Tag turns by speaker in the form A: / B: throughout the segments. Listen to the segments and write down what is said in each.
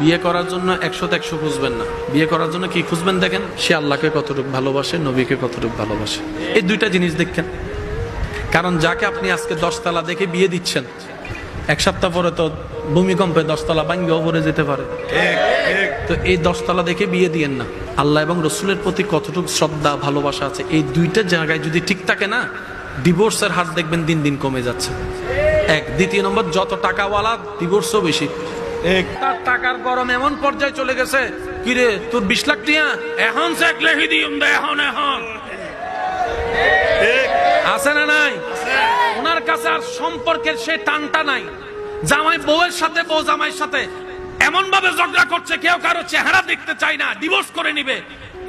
A: বিয়ে করার জন্য একশো একশো খুঁজবেন না। বিয়ে করার জন্য কি খুঁজবেন দেখেন? সে আল্লাহকে কতটুকু ভালোবাসে, নবীকে কতটুকু ভালোবাসে। এই দুইটা জিনিস দেখেন। কারণ যাকে আপনি আজকে দশতলা দেখে বিয়ে দিচ্ছেন, এক সপ্তাহ পরে তো ভূমিকম্পে দশতলা ভাঙ্গেও পড়ে যেতে পারে। তো এই দশতলা দেখে বিয়ে দিয়েন না। আল্লাহ এবং রসুলের প্রতি কতটুকু শ্রদ্ধা, ভালোবাসা আছে, এই দুইটা জায়গায় যদি ঠিক থাকে না ডিভোর্সের হার দেখবেন দিন দিন কমে যাচ্ছে। এক, দ্বিতীয় নম্বর, যত টাকাওয়ালা ডিভোর্সও বেশি। তার টাকার গরম এমন পর্যায়ে চলে গেছে। কিরে তোর বিশ লাখ টিয়া? এখন চেক লেখি দিম এখন এখন। আছে না নাই? ওনার কাছে আর সম্পর্কের সে টানটা নাই। জামাই বউয়ের সাথে বউ জামাইয়ের সাথে এমন ভাবে ঝগড়া করছে কেউ কারও চেহারা দেখতে চায় না ডিভোর্স করে নিবে।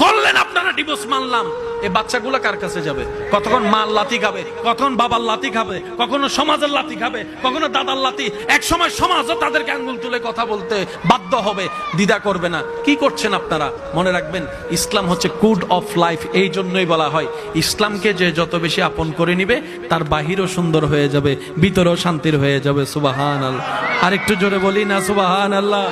A: করলেন আপনারা ডিভোর্স মানলাম। এই বাচ্চাগুলো কার কাছে যাবে? কতক্ষণ মার লাতি খাবে? কখন বাবার লাতি খাবে? কখনো সমাজের লাতি খাবে? কখনো দাদার লাতি এক সময় সমাজও তাদেরকে আঙ্গুল তুলে কথা বলতে বাধ্য হবে। দ্বিধা করবে না। কি করছেন আপনারা? মনে রাখবেন, ইসলাম হচ্ছে কুড অফ লাইফ এই জন্যই বলা হয়। ইসলামকে যে যত বেশি আপন করে নিবে, তার বাহিরও সুন্দর হয়ে যাবে, ভিতরও শান্তির হয়ে যাবে। সুবাহান আল্লাহ আরেকটু জোরে বলি না সুবাহান আল্লাহ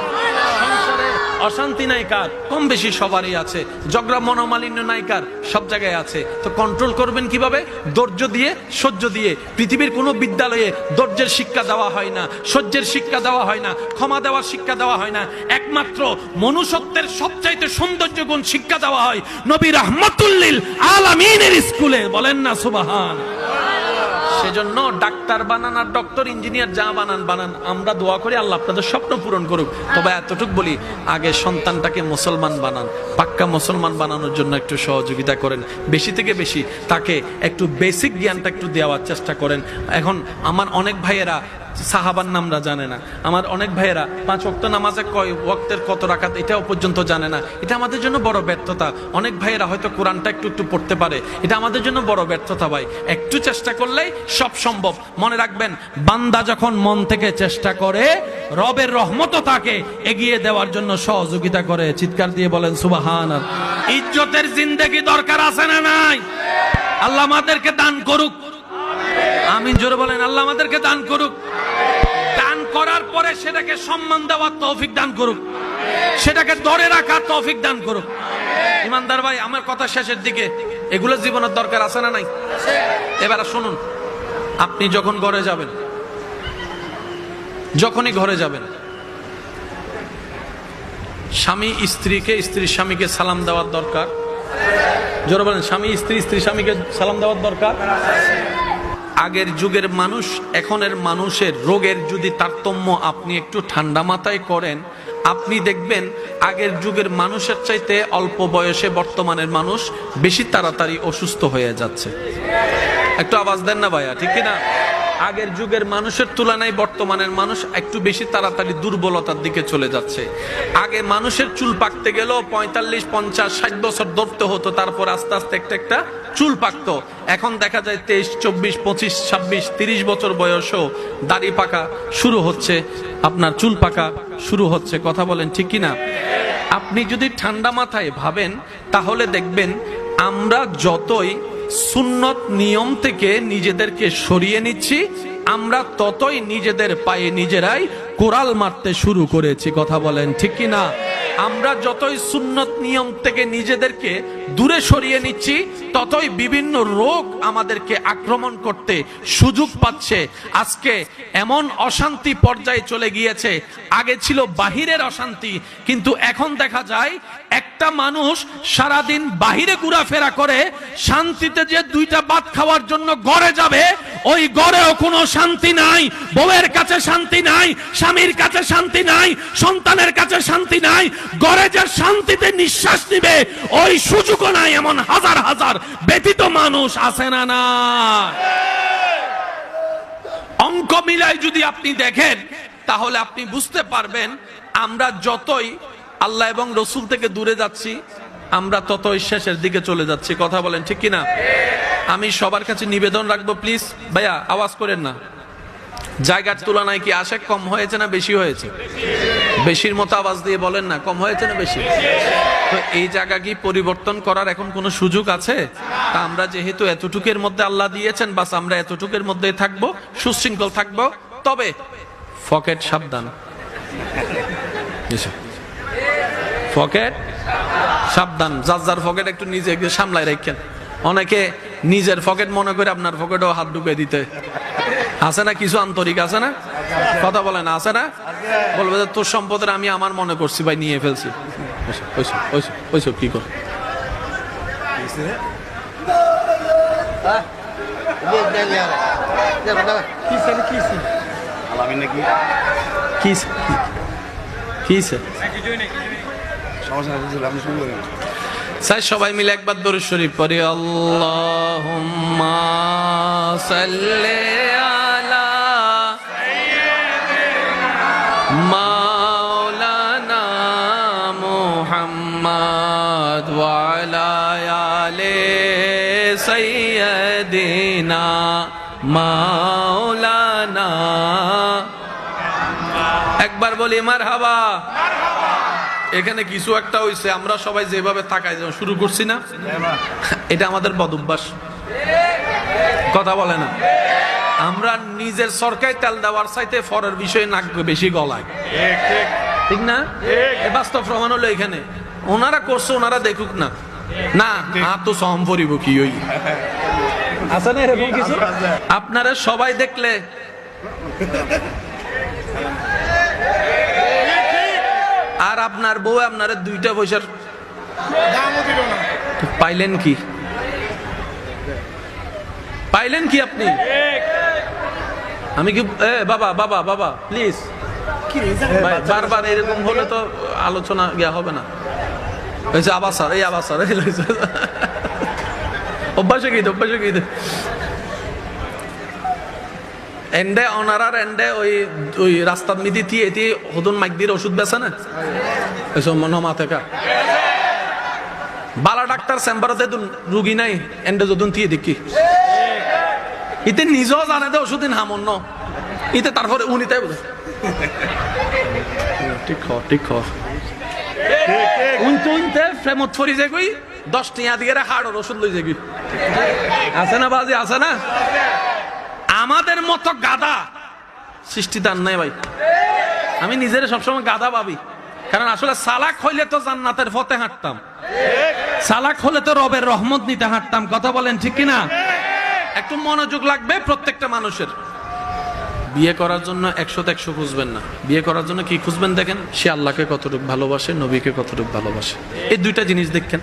A: অশান্তি নাই কার কম বেশি সবারই আছে। ঝগড়া মনোমালিন্য নাই কার সব জায়গায় আছে। তো কন্ট্রোল করবেন কীভাবে? ধৈর্য দিয়ে, সহ্য দিয়ে। পৃথিবীর কোনো বিদ্যালয়ে ধৈর্যের শিক্ষা দেওয়া হয় না, সহ্যের শিক্ষা দেওয়া হয় না, ক্ষমা দেওয়ার শিক্ষা দেওয়া হয় না। একমাত্র মনুষ্যত্বের সবচাইতে সৌন্দর্য গুণ শিক্ষা দেওয়া হয় নবী রহমতুল্লিল আলামিনের স্কুলে। বলেন না সুবাহান। সেজন্য ডাক্তার বানান আর ডক্টর, ইঞ্জিনিয়ার যা বানান বানান। আমরা দোয়া করি আল্লাহ আপনাদের স্বপ্ন পূরণ করুক। তবে এতটুক বলি, আগে সন্তানটাকে মুসলমান বানান। পাক্কা মুসলমান বানানোর জন্য একটু সহযোগিতা করেন। বেশি থেকে বেশি তাকে একটু বেসিক জ্ঞানটা একটু দেওয়ার চেষ্টা করেন। এখন আমার অনেক ভাইয়েরা সাহাবার নামরা জানে না। আমার অনেক ভাইয়েরা পাঁচ ওয়াক্ত নামাজে কয় ওয়াক্তের কত রাখাত এটাও পর্যন্ত জানে না। এটা আমাদের জন্য বড় ব্যর্থতা। অনেক ভাইয়েরা হয়তো কোরআনটা একটু একটু পড়তে পারে। এটা আমাদের জন্য বড় ব্যর্থতা ভাই। একটু চেষ্টা করলেই সব সম্ভব। মনে রাখবেন, বান্দা যখন মন থেকে চেষ্টা করে, রবের রহমতও তাকে এগিয়ে দেওয়ার জন্য সহযোগিতা করে। চিৎকার দিয়ে বলেন সুবাহান ইজ্জতের জিন্দেগি দরকার আছে না নাই? আল্লাহ আমাদেরকে দান করুক। আমিন, জোরে বলেন, আল্লাহ আমাদেরকে দান করুক। দান করার পরে সেটাকে সম্মান দেওয়ার তৌফিক দান করুক। সেটাকে ধরে রাখার তৌফিক দান করুক। ইমানদার ভাই, আমার কথা শেষের দিকে। এগুলো জীবনের দরকার আছে না নাই? এবার শুনুন, আপনি যখন ঘরে যাবেন, যখনই ঘরে যাবেন, স্বামী স্ত্রীকে, স্ত্রী স্বামীকে সালাম দেওয়ার দরকার। জোরে বলেন, স্বামী, স্ত্রী স্ত্রী স্বামীকে সালাম দেওয়ার দরকার? আগের যুগের মানুষ, এখনের মানুষের রোগের যদি তারতম্য আপনি একটু ঠান্ডা মাথায় করেন, আপনি দেখবেন আগের যুগের মানুষের চাইতে অল্প বয়সে বর্তমানের মানুষ বেশি তাড়াতাড়ি অসুস্থ হয়ে যাচ্ছে। একটু আওয়াজ দেন না ভাইয়া, ঠিক না আগের যুগের মানুষের তুলনায় বর্তমানের মানুষ একটু বেশি তাড়াতাড়ি দুর্বলতার দিকে চলে যাচ্ছে। আগে মানুষের চুল পাকতে গেলেও পঁয়তাল্লিশ, পঞ্চাশ, ষাট বছর ধরতে হতো, তারপর আস্তে আস্তে একটা একটা চুল পাকতো। এখন দেখা যায় তেইশ, চব্বিশ, পঁচিশ, ছাব্বিশ, তিরিশ বছর বয়সও দাড়ি পাকা শুরু হচ্ছে, আপনার চুল পাকা শুরু হচ্ছে। কথা বলেন ঠিক কিনা? আপনি যদি ঠান্ডা মাথায় ভাবেন, তাহলে দেখবেন আমরা যতই সুন্নত নিয়ম থেকে নিজেদেরকে সরিয়ে নিচ্ছি। আমরা ততই নিজেদের পায়ে নিজেরাই কোরাল মারতে শুরু করেছি, কথা বলেন ঠিক কি না? আমরা যতই সুন্নত নিয়ম থেকে নিজেদেরকে দূরে সরিয়ে নিচ্ছি ততই বিভিন্ন রোগ আমাদেরকে আক্রমণ করতে সুযোগ পাচ্ছে। আজকে এমন অশান্তি পর্যায়ে চলে গিয়েছে। আগে ছিল বাহিরের অশান্তি, কিন্তু এখন দেখা যায় একটা মানুষ সারাদিন বাহিরে ঘোরাফেরা করে, শান্তিতে যে দুইটা ভাত খাওয়ার জন্য ঘরে যাবে, ওই গড়েও কোনো শান্তি নাই, বউয়ের কাছে শান্তি নাই, স্বামীর কাছে শান্তি নাই, সন্তানের কাছে শান্তি নাই, ঘরে যে শান্তিতে নিঃশ্বাস নিবে, ওই সুযোগও নাই এমন হাজার হাজার ব্যতীত মানুষ আছে না না অঙ্ক মিলাই যদি আপনি দেখেন, তাহলে আপনি বুঝতে পারবেন, আমরা যতই আল্লাহ এবং রসুল থেকে দূরে যাচ্ছি, আমরা ততই শেষের দিকে চলে যাচ্ছি। কথা বলেন ঠিক কিনা? আমি সবার কাছে নিবেদন রাখব, প্লিজ। ভাইয়া, আওয়াজ করেন না। জায়গার তুলনায় কি আশা কম হয়েছে না বেশি হয়েছে? বেশির মতো আওয়াজ দিয়ে বলেন না, কম হয়েছে না বেশি? তো এই জায়গা কি পরিবর্তন করার এখন কোনো সুযোগ আছে? তা আমরা যেহেতু এতটুকের মধ্যে আল্লাহ দিয়েছেন, বাস আমরা এতটুকের মধ্যে থাকব, সুশৃঙ্খল থাকব। তবে ফকেট সাবধান। ফকেট সাবধান। যার যার ফকেট একটু নিজে সামলাই রাখেন। অনেকে নিজের পকেট মনে করে আপনার পকেটেও হাত ঢুকে দিতে। আছে না কিছু আন্তরিক আছে না? কথা বলে না আছে না? বলবে যে তোর সম্পদের আমি আমার মনে করছি ভাই নিয়ে ফেলছি। ওইসব, কি কর? কি কি
B: সমস্যা
A: স্যার সবাই মিলে একবার দরুদ শরীফ পড়ি। আল্লাহুম্মা সাল্লি আলা মাওলানা। একবার বলি মারহাবা। এখানে কিছু একটা হইছে, আমরা সবাই যেভাবে তাকাই শুরু করছি না? এটা আমাদের বদভ্যাস কথা বলে না। আমরা নিজের সরকারি তেল দেওয়ার চাইতে ফরের বিষয়ে নাক বেশি গলায়। ঠিক না? বাস্তব প্রমাণ হলো এখানে। ওনারা করছে, ওনারা দেখুক না। না, আর তো সম পরিব কি ওই। কিছু? আপনারা সবাই দেখলে আর আপনার বউ আপনার দুইটা পয়সার পাইলেন কি? পাইলেন কি আপনি? আমি কি এ বাবা বাবা বাবা প্লিজ বারবার এরকম হলে তো আলোচনা ইয়া হবে না। আবার স্যার এই আবার স্যার এই অভ্যাসে গীত অভ্যাসে গীত এন্ডে অনারার এন্ডে ওই ওই রাস্তার মিদি তি এটি হদুন মাইক দিয়ে ওষুধ বেছে না? এসব নমা থেকে বালা ডাক্তার চেম্বারতে রুগী নাই, এন্ডে যদুন দিয়ে দেখি। ইতে নিজেও জানে দে ওষুধ হামন ন। ইতে তারপরে উনি তাই ঠিক খ ঠিক খ উনতে উনতে প্রেমত ফরি যে কই দশ টিয়া দিকে হাড়ের ওষুধ লই যাবি আছে না বাজি, আছে না? আমাদের মতো গাদা সৃষ্টি তার নাই ভাই। আমি নিজের সবসময় গাদা ভাবি। কারণ আসলে সালাক হইলে তো জান্নাতের ফতে হাঁটতাম। সালাক হলে তো রবের রহমত নিতে হাঁটতাম। কথা বলেন ঠিক কিনা? একটু মনোযোগ লাগবে প্রত্যেকটা মানুষের। বিয়ে করার জন্য একশোতে একশো খুঁজবেন না। বিয়ে করার জন্য কি খুঁজবেন দেখেন? সে আল্লাহকে কতটুকু ভালোবাসে, নবীকে কতটুকু ভালোবাসে। এই দুইটা জিনিস দেখেন।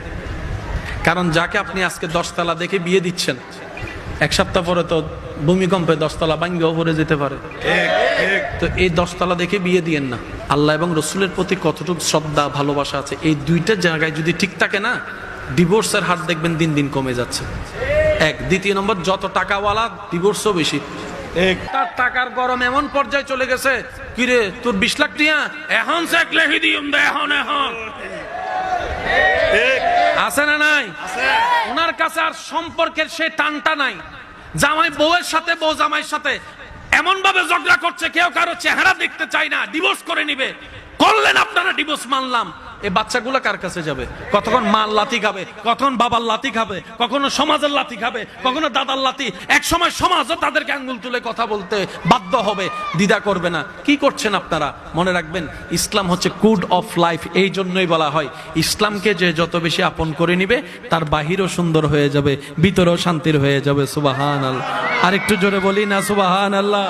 A: কারণ যাকে আপনি আজকে দশতলা দেখে বিয়ে দিচ্ছেন, এক সপ্তাহ পরে তো ভূমিকম্পে দশতলা ভাঙ্গেও পরে যেতে পারে। তো এই দশতলা দেখে বিয়ে দিয়েন না। আল্লাহ এবং রসুলের প্রতি কতটুকু শ্রদ্ধা ভালোবাসা আছে এই দুইটা জায়গায় যদি ঠিক থাকে না ডিভোর্সের হার দেখবেন দিন দিন কমে যাচ্ছে। এক দ্বিতীয় নম্বর যত টাকাওয়ালা ডিভোর্সও বেশি। তার টাকার গরম এমন পর্যায়ে চলে গেছে কিরে তোর বিশ লাখ টিয়া? এখন এখন এখন। আছে না নাই? ওনার কাছে আর সম্পর্কের সে টানটা নাই। জামাই বউয়ের সাথে, বউ জামাইয়ের সাথে এমন ভাবে ঝগড়া করছে, কেউ কারও চেহারা দেখতে চায় না ডিভোর্স করে নিবে। করলেন আপনারা ডিভোর্স মানলাম। এই বাচ্চাগুলো কার কাছে যাবে? কতক্ষণ মার লাতি খাবে? কখন বাবার লাতি খাবে? কখনো সমাজের লাতি খাবে? কখনো দাদার লাতি এক সময় সমাজও তাদেরকে আঙ্গুল তুলে কথা বলতে বাধ্য হবে। দ্বিধা করবে না। কি করছেন আপনারা? মনে রাখবেন, ইসলাম হচ্ছে কুড অফ লাইফ। এই জন্যই বলা হয়, ইসলামকে যে যত বেশি আপন করে নিবে, তার বাহিরও সুন্দর হয়ে যাবে, ভিতরেও শান্তির হয়ে যাবে। সুবাহান আল্লাহ আরেকটু জোরে বলি না সুবাহান আল্লাহ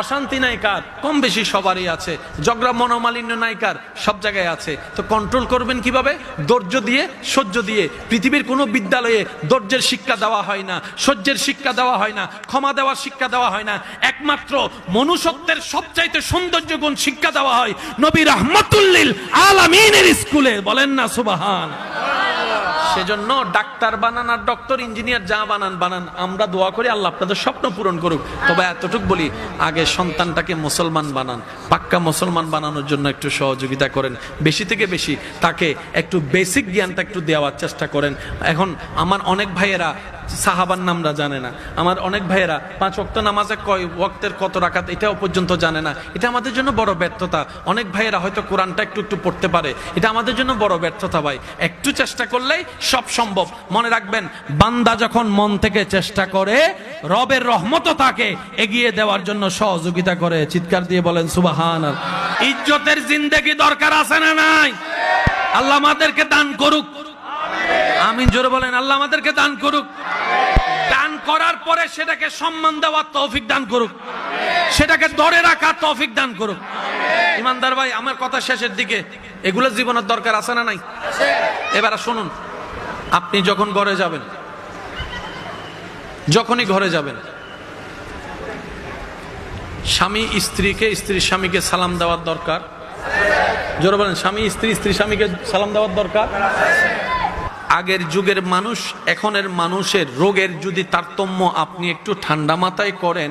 A: অশান্তি নাই কার কম বেশি সবারই আছে। ঝগড়া মনোমালিন্য নাই কার সব জায়গায় আছে। তো কন্ট্রোল করবেন কীভাবে? ধৈর্য দিয়ে, সহ্য দিয়ে। পৃথিবীর কোনো বিদ্যালয়ে ধৈর্যের শিক্ষা দেওয়া হয় না, সহ্যের শিক্ষা দেওয়া হয় না, ক্ষমা দেওয়ার শিক্ষা দেওয়া হয় না। একমাত্র মনুষ্যত্বের সবচাইতে সৌন্দর্য গুণ শিক্ষা দেওয়া হয় নবী রহমতুল্লিল আলামিনের স্কুলে। বলেন না, সুবাহান। সেজন্য ডাক্তার বানান আর ডক্টর ইঞ্জিনিয়ার যা বানান বানান। আমরা দোয়া করি আল্লাহ আপনাদের স্বপ্ন পূরণ করুক। তবে এতটুক বলি আগে সন্তানটাকে মুসলমান বানান। পাক্কা মুসলমান বানানোর জন্য একটু সহযোগিতা করেন। বেশি থেকে বেশি তাকে একটু বেসিক জ্ঞানটা একটু দেওয়ার চেষ্টা করেন। এখন আমার অনেক ভাইয়েরা সাহাবার নামরা জানে না। আমার অনেক ভাইয়েরা পাঁচ ওয়াক্ত নামাজে কয় ওয়াক্তের কত রাখাত এটাও পর্যন্ত জানে না। এটা আমাদের জন্য বড় ব্যর্থতা। অনেক ভাইয়েরা হয়তো কোরআনটা একটু একটু পড়তে পারে। এটা আমাদের জন্য বড় ব্যর্থতা ভাই। একটু চেষ্টা করলেই সব সম্ভব। মনে রাখবেন, বান্দা যখন মন থেকে চেষ্টা করে, রবের রহমতও তাকে এগিয়ে দেওয়ার জন্য সহযোগিতা করে। চিৎকার দিয়ে বলেন সুবাহান ইজ্জতের জিন্দেগি দরকার আছে না নাই? আল্লাহ আমাদেরকে দান করুক। আমিন। জোরে বলেন, আল্লাহ আমাদেরকে দান করুক। করার পরে সেটাকে সম্মান দেওয়ার তৌফিক দান করুক। সেটাকে ধরে রাখার তৌফিক দান করুক। ইমানদার ভাই, আমার কথা শেষের দিকে। এগুলো জীবনের দরকার আছে না নাই? এবার শুনুন, আপনি যখন ঘরে যাবেন, যখনই ঘরে যাবেন, স্বামী স্ত্রীকে স্ত্রী স্বামীকে সালাম দেওয়ার দরকার। জোর বলেন, স্বামী, স্ত্রী স্ত্রী স্বামীকে সালাম দেওয়ার দরকার? আগের যুগের মানুষ, এখনের মানুষের রোগের যদি তারতম্য আপনি একটু ঠান্ডা মাথায় করেন,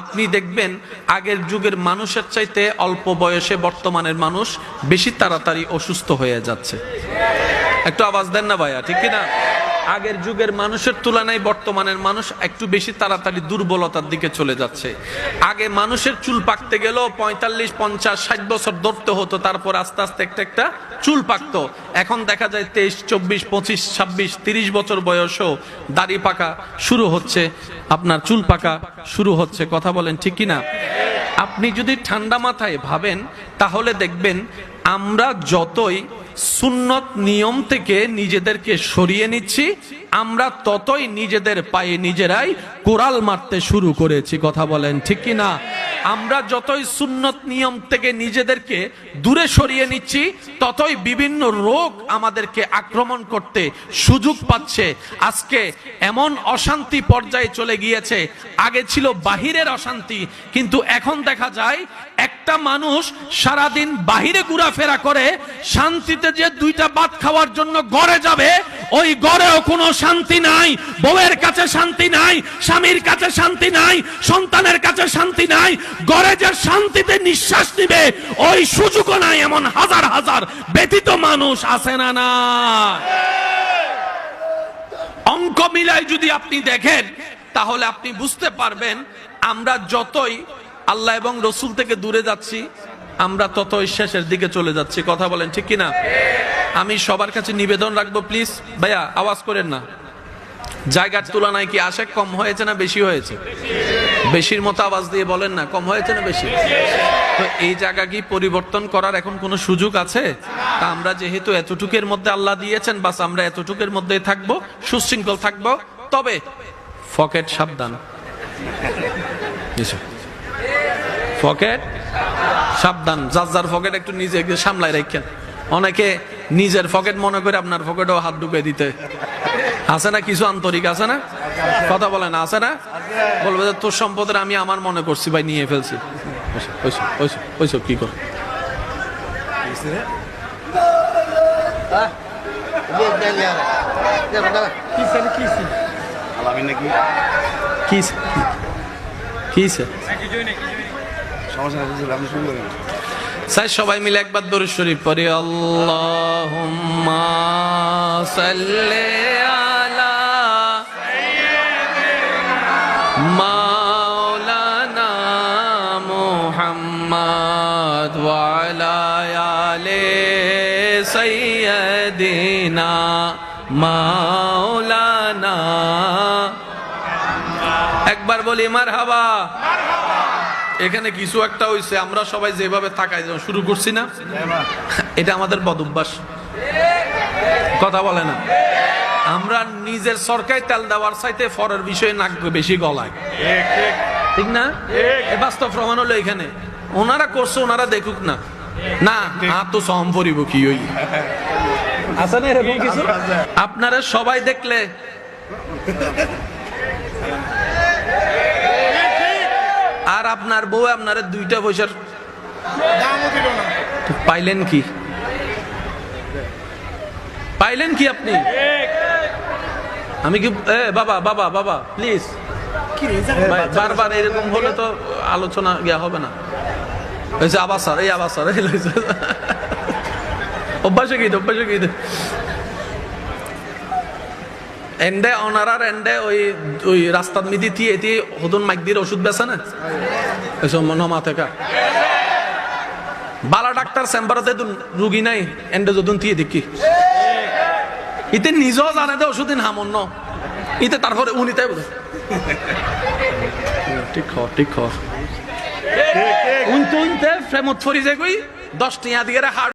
A: আপনি দেখবেন আগের যুগের মানুষের চাইতে অল্প বয়সে বর্তমানের মানুষ বেশি তাড়াতাড়ি অসুস্থ হয়ে যাচ্ছে। একটু আওয়াজ দেন না ভাইয়া, ঠিক না আগের যুগের মানুষের তুলনায় বর্তমানের মানুষ একটু বেশি তাড়াতাড়ি দুর্বলতার দিকে চলে যাচ্ছে। আগে মানুষের চুল পাকতে গেলেও পঁয়তাল্লিশ, পঞ্চাশ, ষাট বছর ধরতে হতো, তারপর আস্তে আস্তে একটা একটা চুল পাকতো। এখন দেখা যায় তেইশ, চব্বিশ, পঁচিশ, ছাব্বিশ, তিরিশ বছর বয়সও দাড়ি পাকা শুরু হচ্ছে, আপনার চুল পাকা শুরু হচ্ছে। কথা বলেন ঠিক কি না আপনি যদি ঠান্ডা মাথায় ভাবেন, তাহলে দেখবেন আমরা যতই সুন্নত নিয়ম থেকে নিজেদেরকে সরিয়ে নিচ্ছি। আমরা ততই নিজেদের পায়ে নিজেরাই কোরাল মারতে শুরু করেছি। কথা বলেন, ঠিক কি না আমরা যতই সুন্নত নিয়ম থেকে নিজেদেরকে দূরে সরিয়ে নিচ্ছি, ততই বিভিন্ন রোগ আমাদেরকে আক্রমণ করতে সুযোগ পাচ্ছে। আজকে এমন অশান্তি পর্যায়ে চলে গিয়েছে। আগে ছিল বাহিরের অশান্তি, কিন্তু এখন দেখা যায় একটা মানুষ সারাদিন বাহিরে ঘোরাফেরা করে, শান্তিতে যে দুইটা ভাত খাওয়ার জন্য গড়ে যাবে ওই গড়েও কোনো শান্তি নাই, বউয়ের কাছে শান্তি নাই, স্বামীর কাছে শান্তি নাই, সন্তানের কাছে শান্তি নাই, গড়ে যে শান্তিতে নিঃশ্বাস নিবে, ওই সুযোগও নাই, এমন হাজার হাজার ব্যতীত মানুষ আছে না না অঙ্ক মিলাই যদি আপনি দেখেন, তাহলে আপনি বুঝতে পারবেন, আমরা যতই আল্লাহ এবং রসুল থেকে দূরে যাচ্ছি, আমরা ততই শেষের দিকে চলে যাচ্ছি। কথা বলেন ঠিক কিনা? আমি সবার কাছে নিবেদন রাখব প্লিজ ভাইয়া, আওয়াজ করেন না। জায়গার তুলনায় কি আশা কম হয়েছে না বেশি হয়েছে? বেশির মতো আওয়াজ দিয়ে বলেন না, কম হয়েছে না বেশি? তো এই জায়গা কি পরিবর্তন করার এখন কোনো সুযোগ আছে? তা আমরা যেহেতু এতটুকের মধ্যে আল্লাহ দিয়েছেন, বাস আমরা এতটুকের মধ্যেই থাকব, সুশৃঙ্খল থাকব। তবে ফকেট সাবধান। ফকেট সাবধান। যার যার ফকেট একটু নিজে সামলায় রাখেন। অনেকে নিজের পকেট মনে করে আপনার পকেটেও হাত ঢুকে দিতে। আছে না কিছু আন্তরিক আছে না? কথা বলেন আছে না? বলবে যে তোর সম্পদের আমি আমার মনে করছি ভাই নিয়ে ফেলছি। ওইসব, কি কর? কি কি
B: সমস্যা
A: স্যার সবাই মিলে একবার দরুদ শরীফ পড়ি। আল্লাহুম্মা আলা মাওলানা। একবার বলি মারহাবা। এখানে কিছু একটা হইছে, আমরা সবাই যেভাবে তাকাই শুরু করছি না? এটা আমাদের বদ অভ্যাস। কথা বলে না। আমরা নিজের সরকারি তেল দেওয়ার চাইতে ফরের বিষয়ে নাক বেশি গলায়। ঠিক না? বাস্তব প্রমাণ হলো এখানে। ওনারা করছে, ওনারা দেখুক না। না আর তো সম পরিব, কি ওই আছে না আপনারা সবাই দেখলে আর আপনার বউ আপনার দুইটা পয়সার পাইলেন কি? পাইলেন কি আপনি? আমি কি এ বাবা বাবা বাবা প্লিজ বারবার এরকম হলে তো আলোচনা গিয়া হবে না। আবার স্যার এই আবার স্যার। অভ্যাসে গীত অভ্যাসে গীত এন্ডে অনারার এন্ডে ওই ওই রাস্তার মিদি দিয়ে এটি হদুন মাইক দিয়ে ওষুধ বেছে না? এসব নমা থেকে বালা ডাক্তার চেম্বারতে রুগী নাই এন্ডে যদুন দিয়ে দেখি ইতে নিজেও জানে দে ওষুধ হামন ইতে তারপরে উনিতে বোধ ঠিক খ ঠিক খ উনতে উনতে প্রেমত ফরি যে কই দশ টিয়া দিয়ে হাড়